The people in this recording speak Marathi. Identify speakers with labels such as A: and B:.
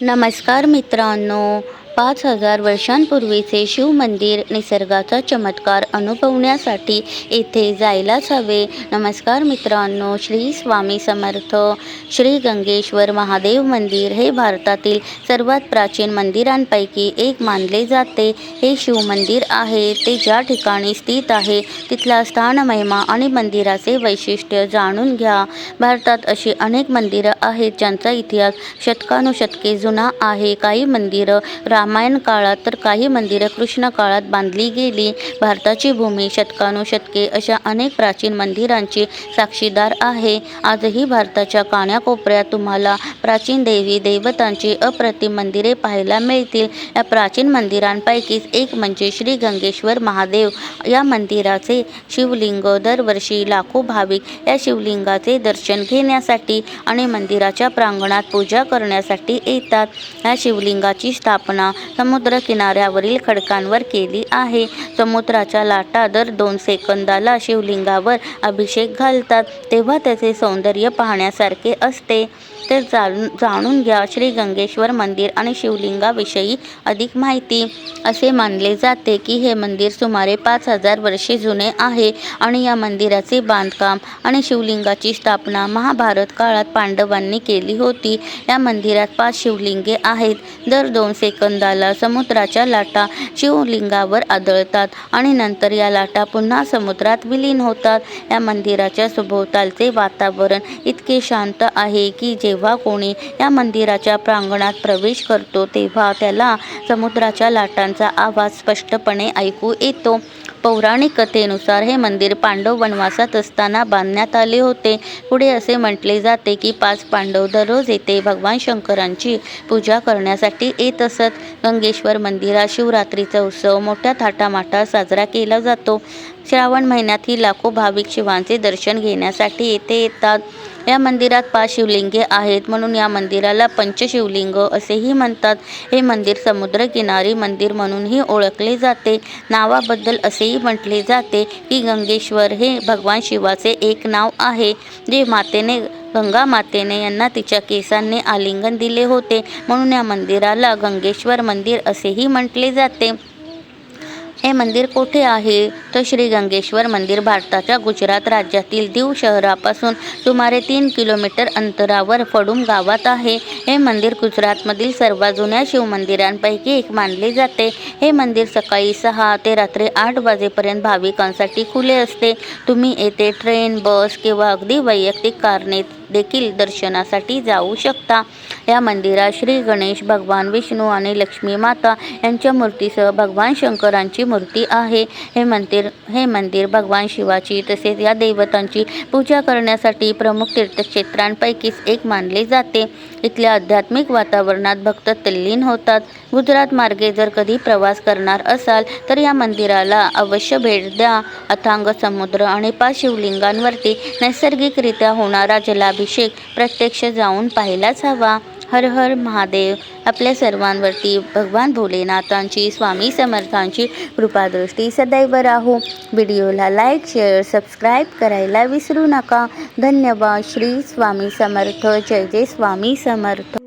A: नमस्कार मित्रांनो पाच हजार वर्षांपूर्वीचे शिवमंदिर निसर्गाचा चमत्कार अनुभवण्यासाठी येथे जायलाच हवे. नमस्कार मित्रांनो श्री स्वामी समर्थ श्री गंगेश्वर महादेव मंदिर हे भारतातील सर्वात प्राचीन मंदिरांपैकी एक मानले जाते. हे शिवमंदिर आहे ते ज्या ठिकाणी स्थित आहे तिथला स्थान महिमा आणि मंदिराचे वैशिष्ट्य जाणून घ्या. भारतात अशी अनेक मंदिरं आहेत ज्यांचा इतिहास शतकानुशतके जुना आहे. काही मंदिरं राम रामायण काळात तर काही मंदिरं कृष्ण काळात बांधली गेली. भारताची भूमी शतकानुशतके अशा अनेक प्राचीन मंदिरांची साक्षीदार आहे. आजही भारताच्या काण्याकोपऱ्यात तुम्हाला प्राचीन देवी देवतांची अप्रतिम मंदिरे पाहायला मिळतील. या प्राचीन मंदिरांपैकीच एक म्हणजे श्री गंगेश्वर महादेव. या मंदिराचे शिवलिंग दरवर्षी लाखो भाविक या शिवलिंगाचे दर्शन घेण्यासाठी आणि मंदिराच्या प्रांगणात पूजा करण्यासाठी येतात. या शिवलिंगाची स्थापना समुद्र किनाऱ्यावरील खडकांवर केली आहे. समुद्राच्या लाटा दर दोन सेकंदाला शिवलिंगावर अभिषेक घालतात. तेव्हा त्याचे सौंदर्य पाहण्यासारखे असते. तर जाणून जाणून घ्या. श्री गंगेश्वर मंदिर आणि शिवलिंगाविषयी अधिक माहिती. असे मानले जाते की हे मंदिर सुमारे पाच हजार वर्षे जुने आहे आणि या मंदिराचे बांधकाम आणि शिवलिंगाची स्थापना महाभारत काळात पांडवांनी केली होती. या मंदिरात पाच शिवलिंगे आहेत. दर दोन सेकंदा सेकंदाला समुद्राच्या लाटा शिवलिंगावर आदळतात आणि नंतर या लाटा पुन्हा समुद्रात विलीन होतात. या मंदिराच्या सभोवतालचे वातावरण इतके शांत आहे की जेव्हा कोणी या मंदिराच्या प्रांगणात प्रवेश करतो तेव्हा त्याला समुद्राच्या लाटांचा आवाज स्पष्टपणे ऐकू येतो. पौराणिक कथेनुसार हे मंदिर पांडव वनवासात असताना बांधण्यात आले होते. पुढे असे म्हटले जाते की पाच पांडव दररोज येथे भगवान शंकरांची पूजा करण्यासाठी येत असत. गंगेश्वर मंदिरात शिवरात्रीचा उत्सव मोठ्या थाटामाटात साजरा केला जातो. श्रावण महिन्यातही लाखो भाविक शिवांचे दर्शन घेण्यासाठी येथे येतात. या मंदिरात पाच शिवलिंगे आहेत. म्हणून या मंदिराला पंचशिवलिंग असेही म्हणतात. हे मंदिर समुद्रकिनारी मंदिर म्हणूनही ओळखले जाते. नावाबद्दल असेही म्हटले जाते की गंगेश्वर हे भगवान शिवाचे एक नाव आहे. जे मातेने गंगा मातेने यांना तिच्या केसांनी आलिंगन दिले होते. म्हणून या मंदिराला गंगेश्वर मंदिर असेही म्हटले जाते. हे मंदिर कोठे आहे? तर श्री गंगेश्वर मंदिर भारताच्या गुजरात राज्यातील दीव शहरापासून सुमारे तीन किलोमीटर अंतरावर फडूम गावात आहे. हे मंदिर गुजरातमधील सर्वात जुन्या शिवमंदिरांपैकी एक मानले जाते. हे मंदिर सकाळी सहा ते रात्री आठ वाजेपर्यंत भाविकांसाठी खुले असते. तुम्ही येथे ट्रेन बस किंवा अगदी वैयक्तिक कारने देखील दर्शनासाठी जाऊ शकता. या मंदिरात श्री गणेश भगवान विष्णू आणि लक्ष्मी माता यांच्या मूर्तीसह भगवान शंकरांची मूर्ती आहे. हे मंदिर हे मंदिर भगवान शिवाची तसेच या देवतांची पूजा करण्यासाठी प्रमुख तीर्थक्षेत्रांपैकीच एक मानले जाते. इथल्या आध्यात्मिक वातावरणात भक्त तल्लीन होतात. गुजरात मार्गे जर कधी प्रवास करणार असाल तर या मंदिराला अवश्य भेट द्या. अथांग समुद्र आणि पाच शिवलिंगांवरती नैसर्गिकरित्या होणारा जलाभिषेक प्रत्यक्ष जाऊन पाहायलाच हवा. हर हर महादेव. आपल्या सर्वांवरती भगवान भोलेनाथांची स्वामी समर्थांची कृपादृष्टी सदैव राहो. व्हिडिओला लाईक शेअर सबस्क्राईब करायला विसरू नका. धन्यवाद. श्री स्वामी समर्थ. जय जय स्वामी समर्थ.